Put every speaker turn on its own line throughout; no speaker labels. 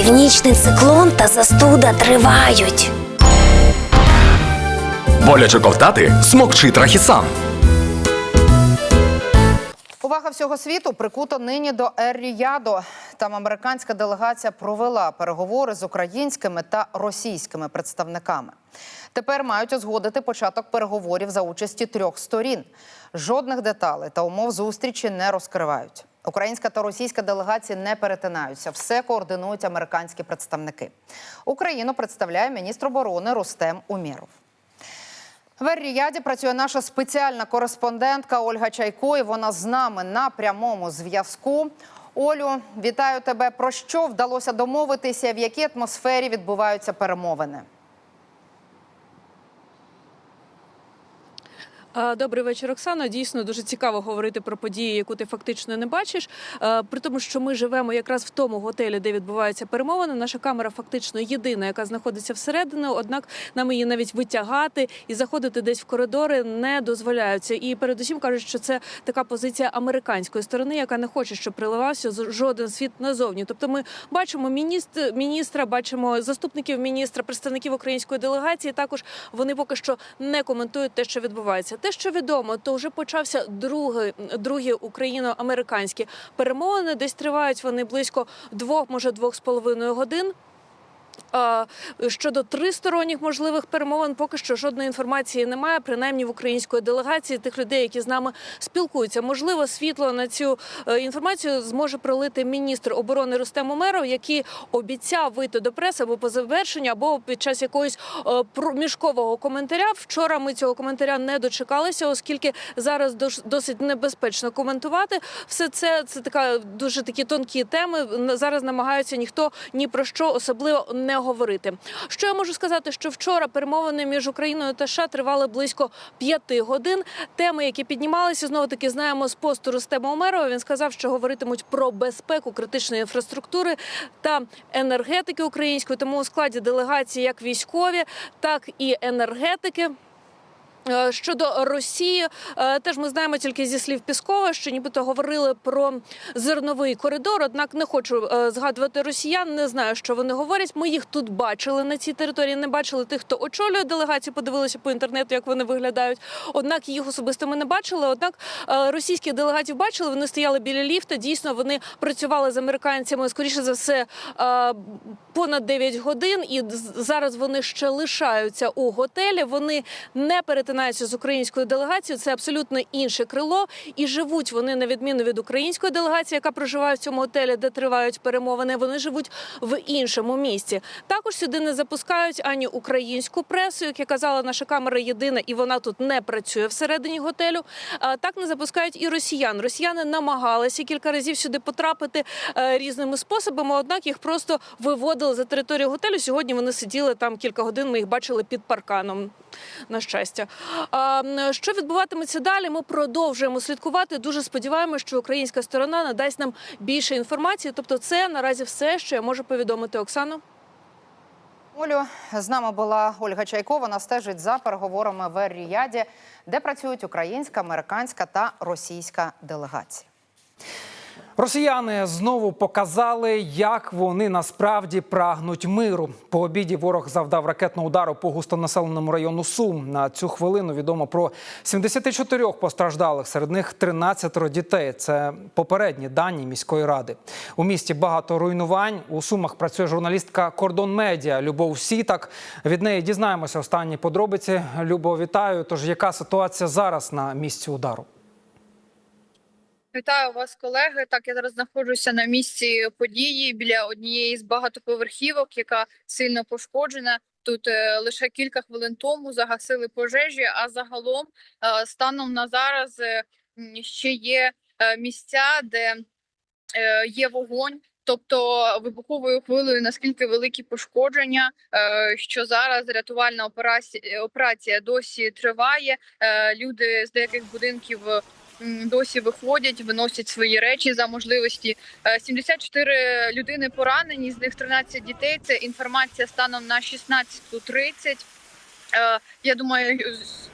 Північний циклон та застуда тривають.
Боляче ковтати смокчи трахісан.
Увага всього світу прикута нині до Ер-Ріяду. Там американська делегація провела переговори з українськими та російськими представниками. Тепер мають узгодити початок переговорів за участі трьох сторін. Жодних деталей та умов зустрічі не розкривають. Українська та російська делегації не перетинаються. Все координують американські представники. Україну представляє міністр оборони Рустем Умєров. В Ер-Ріяді працює наша спеціальна кореспондентка Ольга Чайко. І вона з нами на прямому зв'язку. Олю, вітаю тебе. Про що вдалося домовитися? В якій атмосфері відбуваються перемовини?
Добрий вечір, Оксано. Дійсно дуже цікаво говорити про події, яку ти фактично не бачиш. При тому, що ми живемо якраз в тому готелі, де відбуваються перемовини. Наша камера фактично єдина, яка знаходиться всередині. Однак нам її навіть витягати і заходити десь в коридори не дозволяються. І передусім кажуть, що це така позиція американської сторони, яка не хоче, щоб приливався жоден світ назовні. Тобто, ми бачимо міністр, міністра, бачимо заступників міністра, представників української делегації. Також вони поки що не коментують те, що відбувається. Те, що відомо, то вже почався другий, другі україно-американські перемовини. Десь тривають вони близько двох, може двох з половиною годин. Щодо тристоронніх можливих перемовин, поки що жодної інформації немає, принаймні в української делегації тих людей, які з нами спілкуються. Можливо, світло на цю е, інформацію зможе пролити міністр оборони Рустем Умеров, який обіцяв вийти до преси або по завершенню, або під час якогось е, проміжкового коментаря. Вчора ми цього коментаря не дочекалися, оскільки зараз досить небезпечно коментувати все це. Це така дуже такі тонкі теми. Зараз намагаються ніхто ні про що особливо не говорити. Що я можу сказати, що вчора перемовини між Україною та США тривали близько п'яти годин. Теми, які піднімалися, знову таки знаємо з посту Рустема Омерова. Він сказав, що говоритимуть про безпеку критичної інфраструктури та енергетики української. Тому у складі делегації як військові, так і енергетики. Е, Щодо Росії, е, теж ми знаємо тільки зі слів Піскова, що нібито говорили про зерновий коридор. Однак не хочу е, згадувати росіян. Не знаю, що вони говорять. Ми їх тут бачили на цій території. Не бачили тих, хто очолює делегацію. Подивилися по інтернету, як вони виглядають. Однак їх особисто ми не бачили. Однак російських делегатів бачили. Вони стояли біля ліфта. Дійсно, вони працювали з американцями. Скоріше за все, понад 9 годин, і зараз вони ще лишаються у готелі. Вони не перетинаються з українською делегацією. Це абсолютно інше крило. І живуть вони на відміну від української делегації, яка проживає в цьому готелі, де тривають перемовини. Вони живуть в іншому місці. Також сюди не запускають ані українську пресу, як я казала, наша камера єдина, і вона тут не працює всередині готелю. Так не запускають і росіян. Росіяни намагалися кілька разів сюди потрапити е, різними способами, однак їх просто виводили за територію готелю. Сьогодні вони сиділи там кілька годин. Ми їх бачили під парканом. На щастя, що відбуватиметься далі? Ми продовжуємо слідкувати. Дуже сподіваємося, що українська сторона надасть нам більше інформації. Тобто, це наразі все, що я можу повідомити Оксану.
Олю, з нами була Ольга Чайко. Вона стежить за переговорами в Ер-Ріяді, де працюють українська, американська та російська делегації.
Росіяни знову показали, як вони насправді прагнуть миру. По обіді ворог завдав ракетного удару по густонаселеному району Сум. На цю хвилину відомо про 74 постраждалих, серед них 13 дітей. Це попередні дані міської ради. У місті багато руйнувань. У Сумах працює журналістка Кордон Медіа Любов Сітак. Від неї дізнаємося останні подробиці. Любов, вітаю. Тож яка ситуація зараз на місці удару?
Вітаю вас, колеги. Так, я зараз знаходжуся на місці події біля однієї з багатоповерхівок, яка сильно пошкоджена. Тут е, лише кілька хвилин тому загасили пожежі. А загалом, е, станом на зараз, е, ще є місця, де є вогонь. Тобто вибуховою хвилею наскільки великі пошкодження, що зараз рятувальна операція досі триває. Люди з деяких будинків досі виходять, виносять свої речі за можливості. Е, 74 людини поранені, з них 13 дітей. Це інформація станом на 16.30. Е, Я думаю,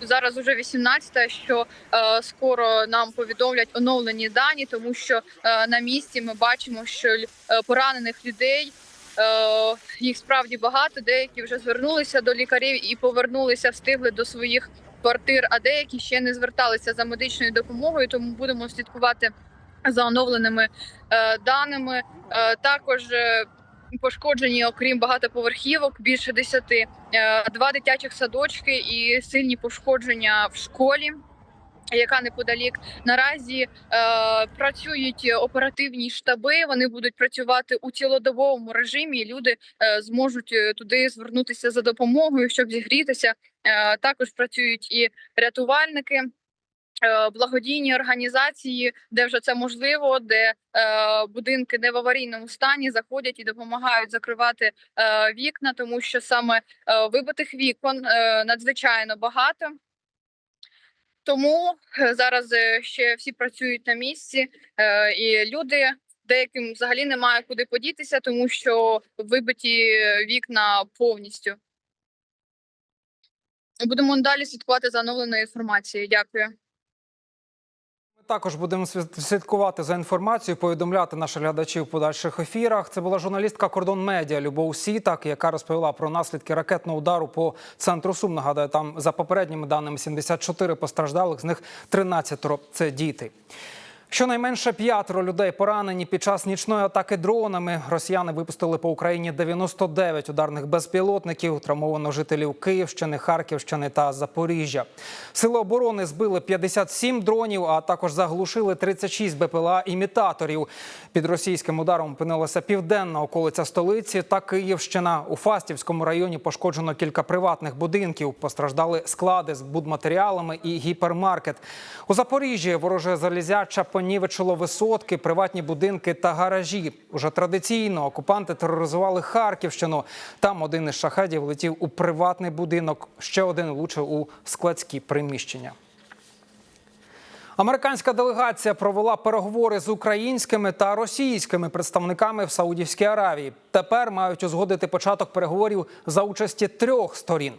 зараз уже 18, що е, скоро нам повідомлять оновлені дані, тому що е, на місці ми бачимо, що е, поранених людей їх справді багато. Деякі вже звернулися до лікарів і повернулися, встигли до своїх квартир, а деякі ще не зверталися за медичною допомогою. Тому будемо слідкувати за оновленими е, даними. Е, також е, пошкоджені, окрім багатоповерхівок, більше десяти, е, два дитячих садочки і сильні пошкодження в школі. Яка неподалік наразі е, працюють оперативні штаби. Вони будуть працювати у цілодобовому режимі. Люди е, зможуть е, туди звернутися за допомогою, щоб зігрітися. Е, також працюють і рятувальники, е, благодійні організації, де вже це можливо, де е, будинки не в аварійному стані заходять і допомагають закривати вікна, тому що саме вибитих вікон надзвичайно багато. Тому зараз ще всі працюють на місці, і люди деяким взагалі немає куди подітися, тому що вибиті вікна повністю. Будемо далі слідкувати за оновленою інформацією. Дякую.
Ми також будемо слідкувати за інформацією, повідомляти наших глядачів в подальших ефірах. Це була журналістка Кордон Медіа Любов Сітак, яка розповіла про наслідки ракетного удару по центру Сум. Нагадаю, там за попередніми даними 74 постраждалих, з них 13 – це діти. Щонайменше п'ятеро людей поранені під час нічної атаки дронами. Росіяни випустили по Україні 99 ударних безпілотників. Травмовано жителів Київщини, Харківщини та Запоріжжя. Сили оборони збили 57 дронів, а також заглушили 36 БПЛА імітаторів. Під російським ударом опинилася південна околиця столиці та Київщина. У Фастівському районі пошкоджено кілька приватних будинків. Постраждали склади з будматеріалами і гіпермаркет. У Запоріжжі вороже залізяча понівечило висотки, приватні будинки та гаражі. Уже традиційно окупанти тероризували Харківщину. Там один із шахедів летів у приватний будинок. Ще один влучив у складські приміщення. Американська делегація провела переговори з українськими та російськими представниками в Саудівській Аравії. Тепер мають узгодити початок переговорів за участі трьох сторін.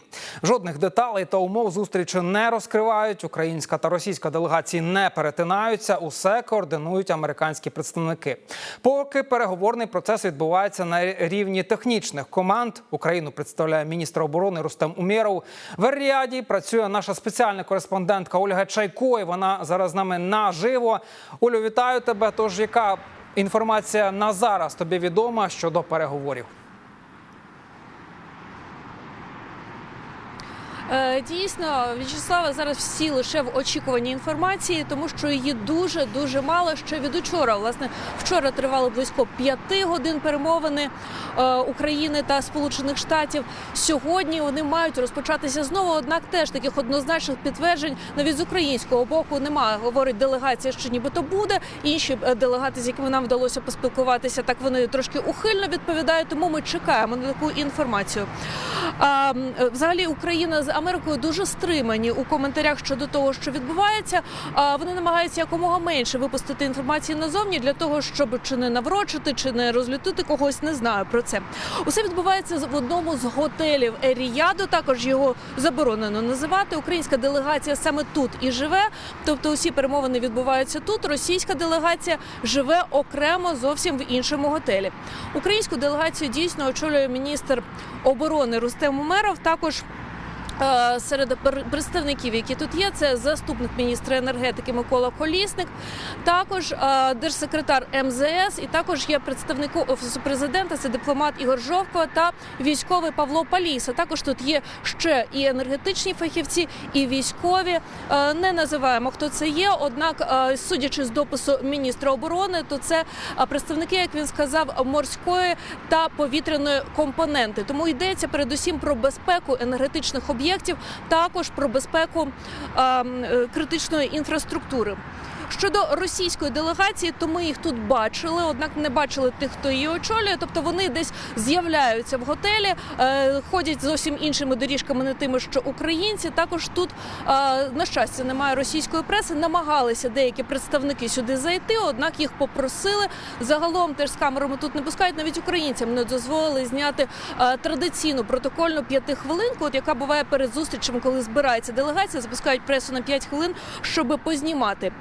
Жодних деталей та умов зустрічі не розкривають. Українська та російська делегації не перетинаються. Усе координують американські представники. Поки переговорний процес відбувається на рівні технічних команд. Україну представляє міністр оборони Рустем Умєров. В Ер-Ріаді працює наша спеціальна кореспондентка Ольга Чайко. І вона зараз з нами наживо. Олю, вітаю тебе. Тож яка інформація на зараз тобі відома щодо переговорів?
Дійсно, В'ячеслава зараз всі лише в очікуванні інформації, тому що її дуже дуже мало ще від учора. Власне, вчора тривали близько п'яти годин перемовини е, України та Сполучених Штатів. Сьогодні вони мають розпочатися знову. Однак теж таких однозначних підтверджень навіть з українського боку немає. Говорить делегація, що нібито буде. Інші е, делегати, з якими нам вдалося поспілкуватися, так вони трошки ухильно відповідають. Тому ми чекаємо на таку інформацію. Е, взагалі Україна з Америкою дуже стримані у коментарях щодо того, що відбувається. Вони намагаються якомога менше випустити інформації назовні для того, щоб чи не наврочити, чи не розлютити когось. Не знаю про це. Усе відбувається в одному з готелів Еріядо. Також його заборонено називати. Українська делегація саме тут і живе. Тобто, усі перемовини відбуваються тут. Російська делегація живе окремо зовсім в іншому готелі. Українську делегацію дійсно очолює міністр оборони Рустем Умеров. Також Серед пер- представників, які тут є, це заступник міністра енергетики Микола Колісник, також е, держсекретар МЗС, і також є представнику офісу президента. Це дипломат Ігор Жовкова та військовий Павло Паліса. Також тут є ще і енергетичні фахівці, і військові. Е, Не називаємо хто це є. Однак, е, судячи з допису міністра оборони, то це е, представники, як він сказав, морської та повітряної компоненти. Тому йдеться передусім про безпеку енергетичних об'єктів, також про безпеку е, м, е, критичної інфраструктури. Щодо російської делегації, то ми їх тут бачили, однак не бачили тих, хто її очолює. Тобто вони десь з'являються в готелі, е, ходять зовсім іншими доріжками, не тими, що українці. Також тут е, на щастя немає російської преси. Намагалися деякі представники сюди зайти, однак їх попросили. Загалом теж з камерами тут не пускають. Навіть українцям не дозволили зняти е, традиційну протокольну п'ятихвилинку, от яка буває перед зустрічем, коли збирається делегація, запускають пресу на 5 хвилин, щоб познімати.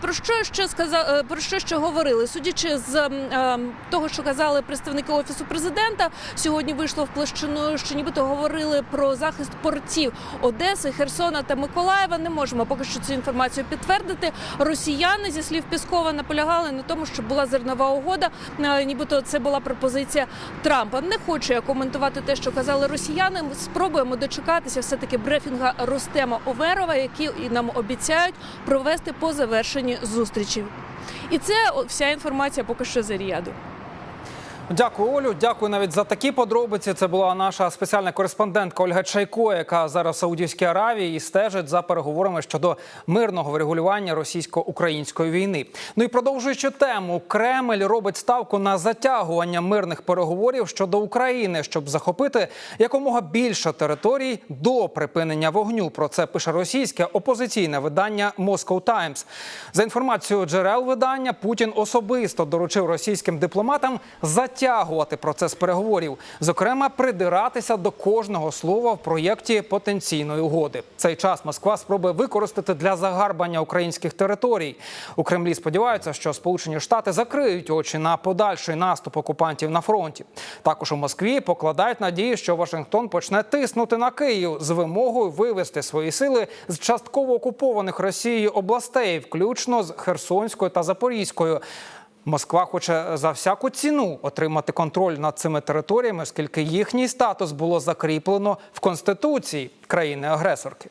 Про що ще сказа... е, про що ще говорили? Судячи з е, того, що казали представники офісу президента, сьогодні вийшло в площину, що нібито говорили про захист портів Одеси, Херсона та Миколаєва. Не можемо поки що цю інформацію підтвердити. Росіяни зі слів Піскова наполягали на тому, що була зернова угода. Е, Нібито це була пропозиція Трампа. Не хочу я коментувати те, що казали росіяни. Ми Спробуємо дочекатися все таки брифінга Ростема Оверова, які і нам обіцяють провести по завершенні зустрічі. І це вся інформація поки що з Ріаду.
Дякую, Олю. Дякую навіть за такі подробиці. Це була наша спеціальна кореспондентка Ольга Чайко, яка зараз в Саудівській Аравії і стежить за переговорами щодо мирного врегулювання російсько-української війни. Ну і продовжуючи тему, Кремль робить ставку на затягування мирних переговорів щодо України, щоб захопити якомога більше територій до припинення вогню. Про це пише російське опозиційне видання Moscow Times. За інформацією джерел видання, Путін особисто доручив російським дипломатам затягувати процес переговорів, зокрема, придиратися до кожного слова в проєкті потенційної угоди. Цей час Москва спробує використати для загарбання українських територій. У Кремлі сподіваються, що Сполучені Штати закриють очі на подальший наступ окупантів на фронті. Також у Москві покладають надії, що Вашингтон почне тиснути на Київ з вимогою вивести свої сили з частково окупованих Росією областей, включно з Херсонською та Запорізькою. Москва хоче за всяку ціну отримати контроль над цими територіями, оскільки їхній статус було закріплено в конституції країни-агресорки.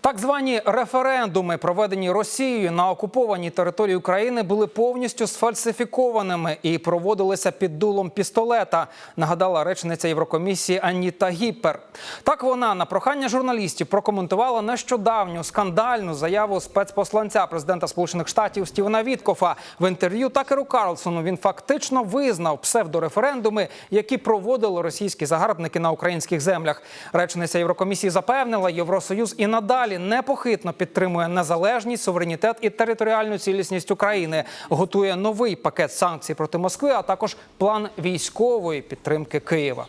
Так звані референдуми, проведені Росією на окупованій території України, були повністю сфальсифікованими і проводилися під дулом пістолета. Нагадала речниця Єврокомісії Аніта Гіппер. Так вона на прохання журналістів прокоментувала нещодавню скандальну заяву спецпосланця президента Сполучених Штатів Стівена Віткофа в інтерв'ю Такеру Карлсону. Він фактично визнав псевдореферендуми, які проводили російські загарбники на українських землях. Речниця Єврокомісії запевнила, Євросоюз і надалі непохитно підтримує незалежність, суверенітет і територіальну цілісність України. Готує новий пакет санкцій проти Москви, а також план військової підтримки Києва.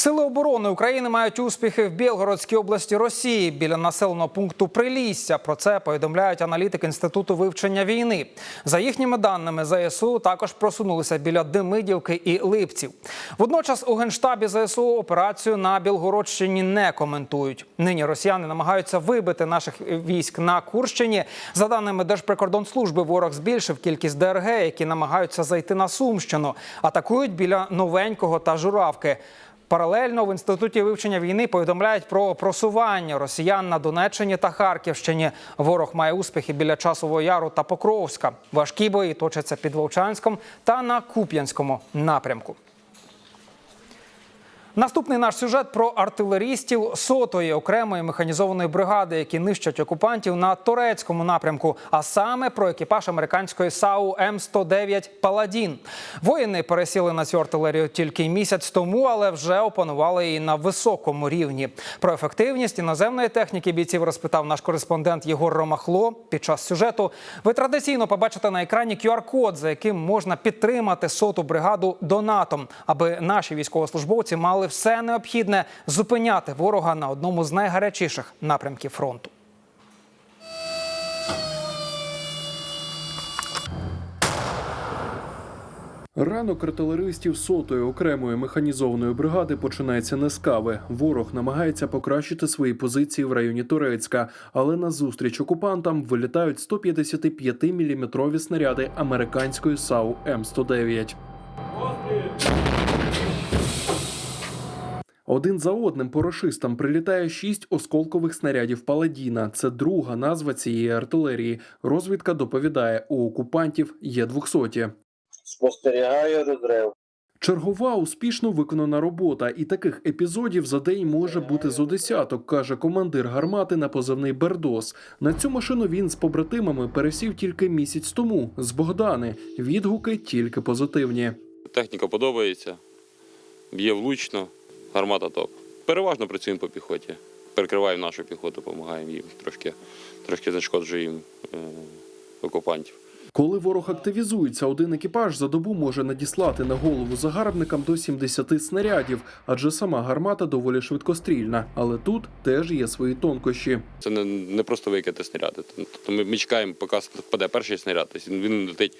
Сили оборони України мають успіхи в Білгородській області Росії біля населеного пункту Прилісся. Про це повідомляють аналітики інституту вивчення війни. За їхніми даними, ЗСУ також просунулися біля Демидівки і Липців. Водночас у генштабі ЗСУ операцію на Білгородщині не коментують. Нині росіяни намагаються вибити наших військ на Курщині. За даними Держприкордонслужби, ворог збільшив кількість ДРГ, які намагаються зайти на Сумщину. Атакують біля новенького та журавки. Паралельно в інституті вивчення війни повідомляють про просування росіян на Донеччині та Харківщині. Ворог має успіхи біля часового яру та Покровська. Важкі бої точаться під Вовчанськом та на Куп'янському напрямку. Наступний наш сюжет про артилерістів сотої окремої механізованої бригади, які нищать окупантів на турецькому напрямку, а саме про екіпаж американської САУ М109 Паладін. Воїни пересіли на цю артилерію тільки місяць тому, але вже опанували її на високому рівні. Про ефективність іноземної техніки бійців розпитав наш кореспондент Єгор Ромахло. Під час сюжету ви традиційно побачите на екрані QR-код, за яким можна підтримати соту бригаду донатом, аби наші військовослужбовці мали все необхідне зупиняти ворога на одному з найгарячіших напрямків фронту.
Ранок артилеристів сотої окремої механізованої бригади починається не з кави. Ворог намагається покращити свої позиції в районі Турецька, але на зустріч окупантам вилітають 155-мм снаряди американської САУ М109. Один за одним по рашистам прилітає шість осколкових снарядів Паладіна. Це друга назва цієї артилерії. Розвідка доповідає, у окупантів є двохсоті.
Спостерігаю розрив.
Чергова успішно виконана робота, і таких епізодів за день може бути зо десяток, каже командир гармати на позивний Бердос. На цю машину він з побратимами пересів тільки місяць тому з Богдани. Відгуки тільки позитивні.
Техніка подобається, б'є влучно, гармата топ. Переважно працюємо по піхоті. Перекриваємо нашу піхоту, допомагаємо їм, трошки, трошки зашкоджуємо е, окупантів.
Коли ворог активізується, один екіпаж за добу може надіслати на голову загарбникам до 70 снарядів, адже сама гармата доволі швидкострільна. Але тут теж є свої тонкощі.
Це не, не просто викидати снаряди. Тобто ми, чекаємо, поки впаде перший снаряд. Він летить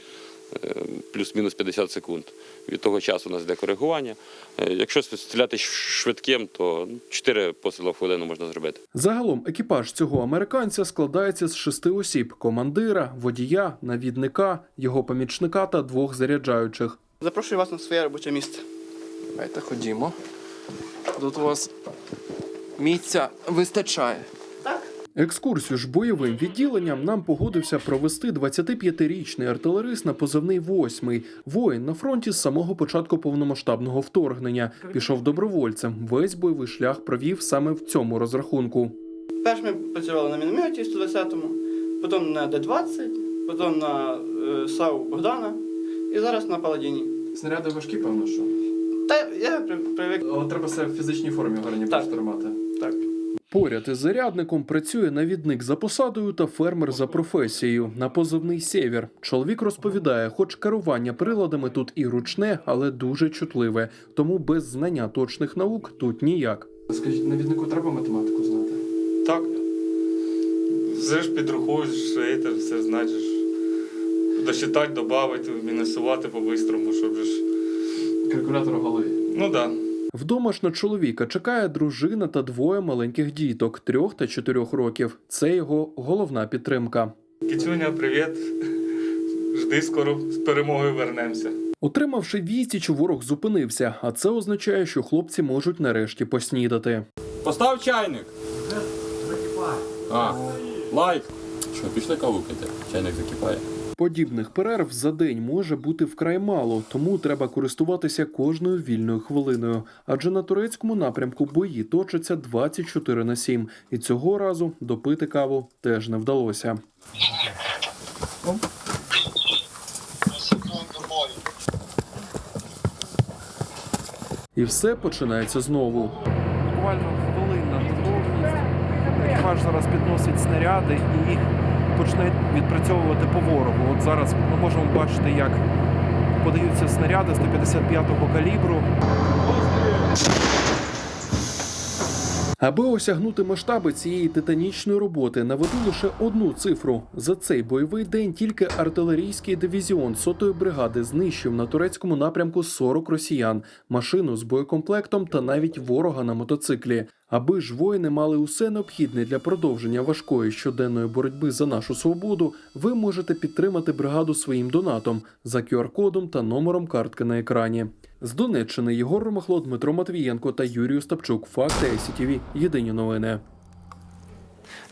плюс-мінус 50 секунд. Від того часу у нас йде коригування. Е, Якщо стріляти швидким, то 4 постріли в хвилину можна зробити.
Загалом екіпаж цього американця складається з шести осіб: командира, водія, навідника, його помічника та двох заряджаючих.
Запрошую вас на своє робоче місце.
Давайте ходімо. Тут у вас місця вистачає.
Екскурсію ж бойовим відділенням нам погодився провести 25-річний артилерист на позивний восьмий. Воїн на фронті з самого початку повномасштабного вторгнення. Пішов добровольцем. Весь бойовий шлях провів саме в цьому розрахунку.
Перш ми працювали на мінометі 120-му, потім на Д-20, потім на е, САУ Богдана і зараз на Паладіні.
Снаряди важкі, певно, що.
Та я при- привик.
Але треба себе в фізичній формі гарні тримати.
Поряд із зарядником працює навідник за посадою та фермер за професією на позивний сєвєр. Чоловік розповідає, хоч керування приладами тут і ручне, але дуже чутливе. Тому без знання точних наук тут ніяк.
Скажіть, навіднику треба математику знати?
Так. Все ж підрахуєш, це все значиш. Досчитати, додати, мінусувати по-бистрому, щоб ж.
Калькулятор в голові.
Ну так. Да.
Вдома ж на чоловіка чекає дружина та двоє маленьких діток трьох та чотирьох років. Це його головна підтримка.
Кицюня, привіт. Жди, скоро з перемогою вернемося.
Отримавши відсіч, ворог зупинився, а це означає, що хлопці можуть нарешті поснідати.
Постав чайник. А, лайк. Що, пішли каву пити? Чайник закипає.
Подібних перерв за день може бути вкрай мало, тому треба користуватися кожною вільною хвилиною. Адже на турецькому напрямку бої точаться 24 на 7. І цього разу допити каву теж не вдалося. І все починається знову.
буквально хвилинна готовність. Екіпаж зараз підносить снаряди і почне відпрацьовувати по ворогу. От зараз ми можемо бачити, як подаються снаряди 155-го калібру.
Аби осягнути масштаби цієї титанічної роботи, наведу лише одну цифру. За цей бойовий день тільки артилерійський дивізіон сотої бригади знищив на турецькому напрямку 40 росіян, машину з боєкомплектом та навіть ворога на мотоциклі. Аби ж воїни мали усе необхідне для продовження важкої щоденної боротьби за нашу свободу, ви можете підтримати бригаду своїм донатом за QR-кодом та номером картки на екрані. З Донеччини Єгор Ромахло, Дмитро Матвієнко та Юрій Остапчук. Факти СІТВ. Єдині новини.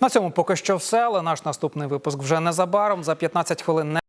На цьому поки що все, але наш наступний випуск вже незабаром за 15 хвилин.